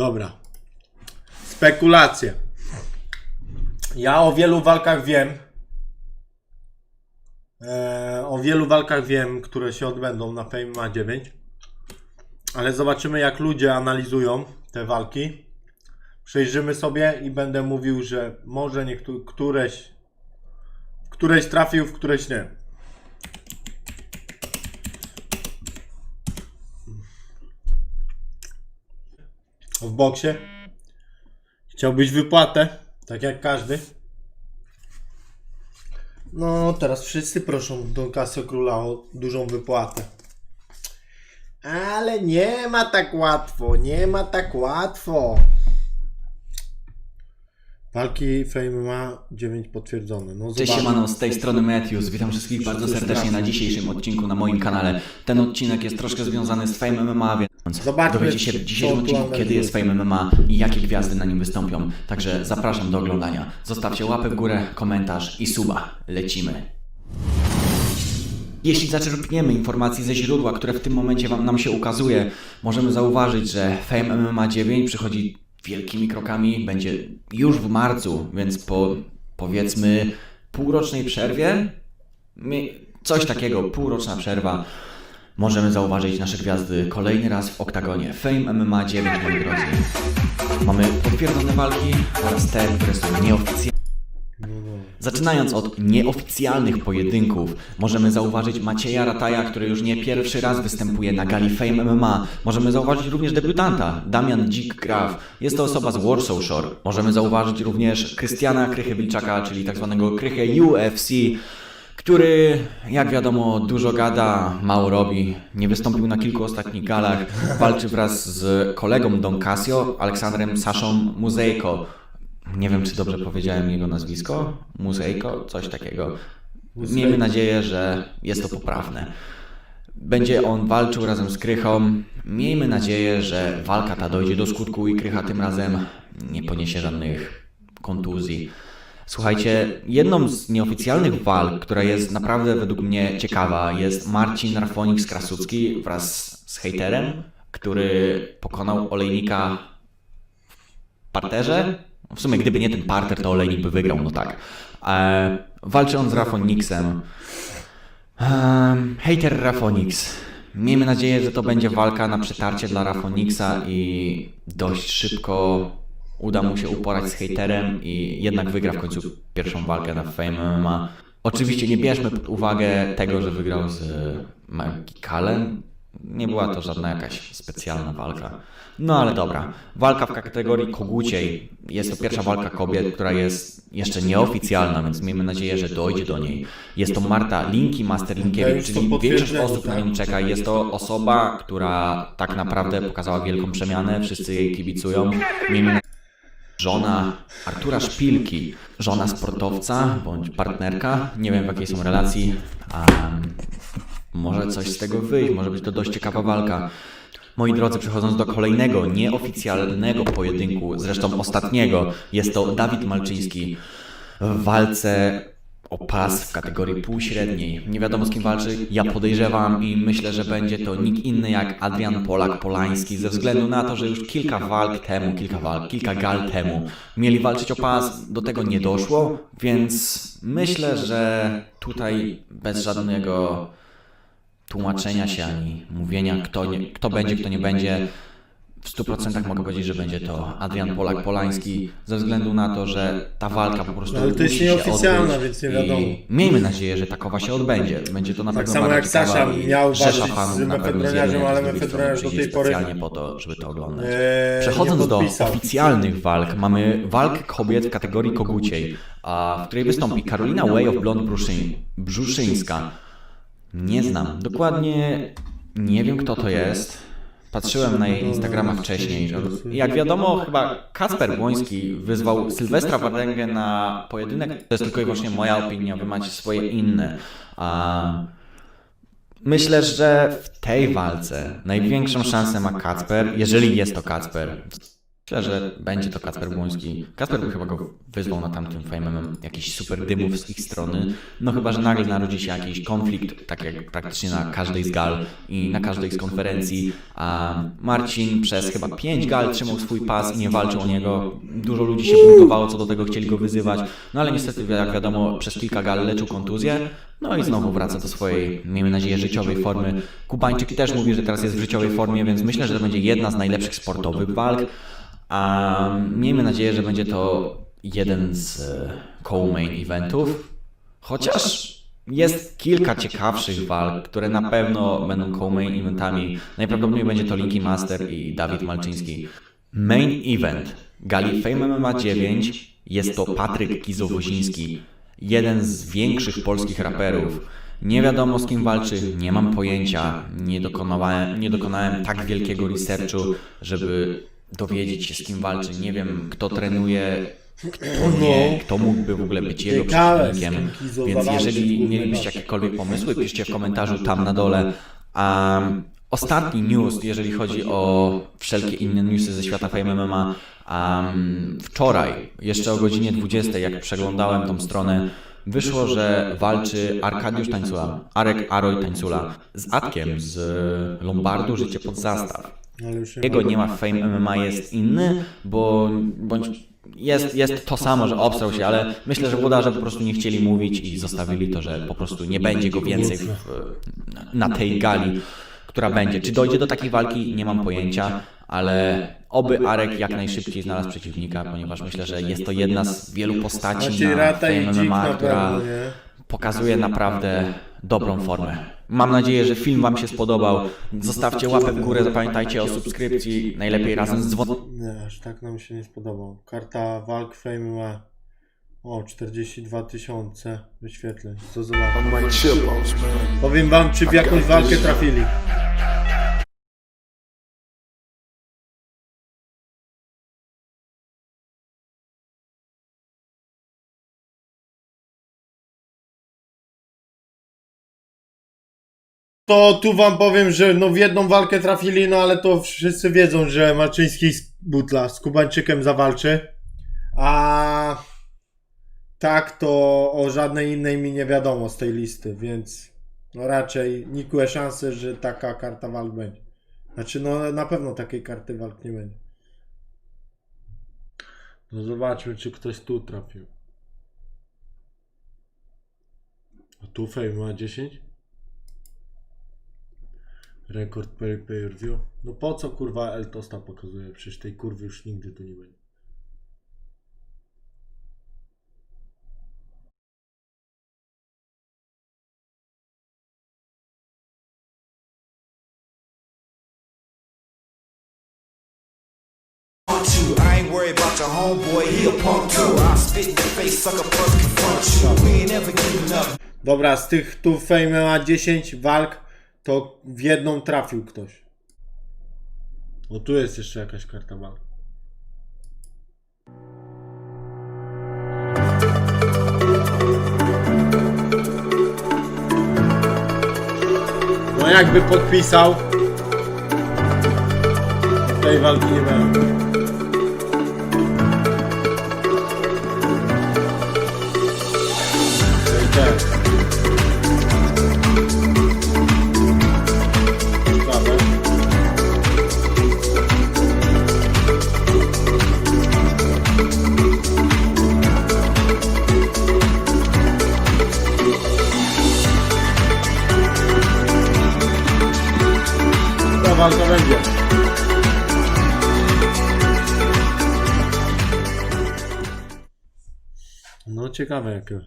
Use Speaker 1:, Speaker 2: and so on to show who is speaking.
Speaker 1: Dobra. Spekulacje. Ja o wielu walkach wiem. Eee, o wielu walkach wiem, które się odbędą na Fame ma 9. Ale zobaczymy, jak ludzie analizują te walki. Przejrzymy sobie i będę mówił, że może niektóre, któreś, któreś trafił, w któreś nie. W boksie. Chciałbyś wypłatę, tak jak każdy. No, teraz wszyscy proszą Don Casio Króla o dużą wypłatę. Ale nie ma tak łatwo, nie ma tak łatwo. Walki Fame ma 9 potwierdzone. No
Speaker 2: Cześć
Speaker 1: zobaczmy.
Speaker 2: siemano, z tej strony Matthews. Witam wszystkich bardzo serdecznie na dzisiejszym odcinku na moim kanale. Ten odcinek jest troszkę związany z Fame MMA, więc
Speaker 1: Zobaczmy,
Speaker 2: dowiecie się w dzisiejszym odcinku, kiedy jest Fame MMA i jakie gwiazdy na nim wystąpią. Także zapraszam do oglądania. Zostawcie łapę w górę, komentarz i suba. Lecimy. Jeśli zaczerpniemy informacji ze źródła, które w tym momencie wam, nam się ukazuje, możemy zauważyć, że Fame MMA 9 przychodzi wielkimi krokami, będzie już w marcu, więc po powiedzmy półrocznej przerwie, coś takiego, półroczna przerwa, możemy zauważyć nasze gwiazdy kolejny raz w oktagonie. Fame MMA 9, moi drodzy. Mamy potwierdzone walki oraz te, które są nieoficjalne. Zaczynając od nieoficjalnych pojedynków, możemy zauważyć Macieja Rataja, który już nie pierwszy raz występuje na gali Fame MMA. Możemy zauważyć również debiutanta, Damian Dzik Graf. Jest to osoba z Warsaw Shore. Możemy zauważyć również Krystiana Krychewilczaka, czyli tak zwanego Krychę UFC, który, jak wiadomo, dużo gada, mało robi. Nie wystąpił na kilku ostatnich galach. Walczy wraz z kolegą Don Casio, Aleksandrem Saszą Muzejko. Nie wiem, czy dobrze powiedziałem jego nazwisko. Muzejko, coś takiego. Miejmy nadzieję, że jest to poprawne. Będzie on walczył razem z Krychą. Miejmy nadzieję, że walka ta dojdzie do skutku i Krycha tym razem nie poniesie żadnych kontuzji. Słuchajcie, jedną z nieoficjalnych walk, która jest naprawdę według mnie ciekawa, jest Marcin Rafonix-Krasucki wraz z hejterem, który pokonał Olejnika w parterze. W sumie, gdyby nie ten parter, to Olejnik by wygrał, no tak. E, walczy on z Rafonixem. Um, hater Rafonix. Miejmy nadzieję, że to będzie walka na przetarcie dla Rafonixa i dość szybko uda mu się uporać z haterem i jednak wygra w końcu pierwszą walkę na Fame MMA. Oczywiście nie bierzmy pod uwagę tego, że wygrał z Magikalem. Nie była to żadna jakaś specjalna walka. No ale dobra. Walka w kategorii koguciej. Jest to pierwsza walka kobiet, która jest jeszcze nieoficjalna, więc miejmy nadzieję, że dojdzie do niej. Jest to Marta Linki Master Linkiewicz,
Speaker 1: To już
Speaker 2: czyli większość osób na nią czeka. Jest to osoba, która tak naprawdę pokazała wielką przemianę. Wszyscy jej kibicują. Miejmy żona Artura Szpilki, żona sportowca bądź partnerka, nie wiem w jakiej są relacji, a może coś z tego wyjść, może być to dość ciekawa walka. Moi drodzy, przechodząc do kolejnego nieoficjalnego pojedynku, zresztą ostatniego, jest to Dawid Malczyński. W walce o pas w kategorii półśredniej. Nie wiadomo z kim walczy. Ja podejrzewam i myślę, że będzie to nikt inny jak Adrian Polak-Polański, ze względu na to, że już kilka walk temu, kilka walk, kilka gal temu mieli walczyć o pas, do tego nie doszło, więc myślę, że tutaj bez żadnego tłumaczenia się ani mówienia, kto, nie, kto będzie, kto nie będzie. W 100% mogę powiedzieć, że będzie to Adrian Polak-Polański, ze względu na to, że ta walka po prostu
Speaker 1: No, ale to jest nieoficjalna, więc nie wiadomo.
Speaker 2: I miejmy nadzieję, że takowa się odbędzie. Będzie to na
Speaker 1: Tak
Speaker 2: pewno
Speaker 1: samo
Speaker 2: bardzo
Speaker 1: jak Sasza miał walczyć z mefedroniarzem, ale mefedroniarz do tej pory
Speaker 2: specjalnie po to, żeby to oglądać.
Speaker 1: Eee,
Speaker 2: Przechodząc do oficjalnych walk, mamy walkę kobiet w kategorii koguciej, a w której wystąpi Karolina Way of Blond Brzuszyńska. Nie znam. Dokładnie nie wiem, kto to jest. Patrzyłem na jej Instagrama wcześniej. Jak wiadomo, chyba Kacper Błoński wyzwał Sylwestra Wardęgę na pojedynek. To jest tylko i wyłącznie moja opinia, wy macie swoje inne. A myślę, że w tej walce największą szansę ma Kacper, jeżeli jest to Kacper. Myślę, że będzie to Kacper Błoński. Kacper by chyba go wyzwał na tamtym MMA jakiś super dymów z ich strony. No chyba, że nagle narodzi się jakiś konflikt, tak jak praktycznie na każdej z gal i na każdej z konferencji. A Marcin przez chyba pięć gal trzymał swój pas i nie walczył o niego. Dużo ludzi się buntowało co do tego, chcieli go wyzywać. No ale niestety, jak wiadomo, przez kilka gal leczył kontuzję. No i znowu wraca do swojej, miejmy nadzieję, życiowej formy. Kubańczyk też mówi, że teraz jest w życiowej formie, więc myślę, że to będzie jedna z najlepszych sportowych walk. A miejmy nadzieję, że będzie to jeden z e, co-main eventów. Chociaż jest kilka ciekawszych walk, które na pewno będą co-main eventami. Najprawdopodobniej będzie to Linky Master i Dawid Malczyński. Main event gali Fame MMA 9 jest to Patryk Kizowoziński, jeden z większych polskich raperów. Nie wiadomo z kim walczy, nie mam pojęcia. Nie dokonałem, nie dokonałem tak wielkiego researchu, żeby dowiedzieć się z kim walczy. Nie wiem kto trenuje, kto nie, kto mógłby w ogóle być jego przeciwnikiem. Więc jeżeli mielibyście
Speaker 1: no.
Speaker 2: jakiekolwiek pomysły, piszcie w komentarzu tam na dole. Um, ostatni news, jeżeli chodzi o wszelkie inne newsy ze świata Fame MMA. Um, wczoraj, jeszcze o godzinie 20, jak przeglądałem tą stronę, wyszło, że walczy Arkadiusz Tańcula, Arek Aroj Tańcula z Atkiem z Lombardu Życie pod zastaw.
Speaker 1: Ale już nie
Speaker 2: Jego nie ma w Fame MMA jest inny, bo bądź jest, jest to samo, że obstrał się, ale myślę, że włodarze po prostu nie chcieli mówić i zostawili to, że po prostu nie będzie go więcej w, na tej gali, która będzie. Czy dojdzie do takiej walki? Nie mam pojęcia, ale oby Arek jak najszybciej znalazł przeciwnika, ponieważ myślę, że jest to jedna z wielu postaci na Fame MMA, która pokazuje naprawdę dobrą formę. Mam nadzieję, że film Wam się spodobał. Zostawcie łapę w górę, zapamiętajcie o subskrypcji, najlepiej razem z dzwonem.
Speaker 1: Nie, aż tak nam się nie spodobał. Karta walk Fame ma o 42 tysiące wyświetleń. Co
Speaker 3: man.
Speaker 1: Powiem wam, czy w jakąś walkę trafili. To tu wam powiem, że no w jedną walkę trafili, no ale to wszyscy wiedzą, że Malczyński z Butla z Kubańczykiem zawalczy. A tak to o żadnej innej mi nie wiadomo z tej listy, więc no raczej nikłe szanse, że taka karta walk będzie. Znaczy no na pewno takiej karty walk nie będzie. No zobaczmy, czy ktoś tu trafił. A tu Fame ma 10? Rekord pay view. No po co kurwa Eltosta pokazuje? Przecież tej kurwy już nigdy tu nie będzie.
Speaker 4: want you. I ain't worried about your homeboy, he a punk too. I spit in your face, sucker confront you. We ain't ever giving up.
Speaker 1: Dobra, z tych tu Fame ma 10 walk, to w jedną trafił ktoś. O tu jest jeszcze jakaś karta walk. No jakby podpisał, tej walki nie będzie. Walka będzie. No ciekawe jakie.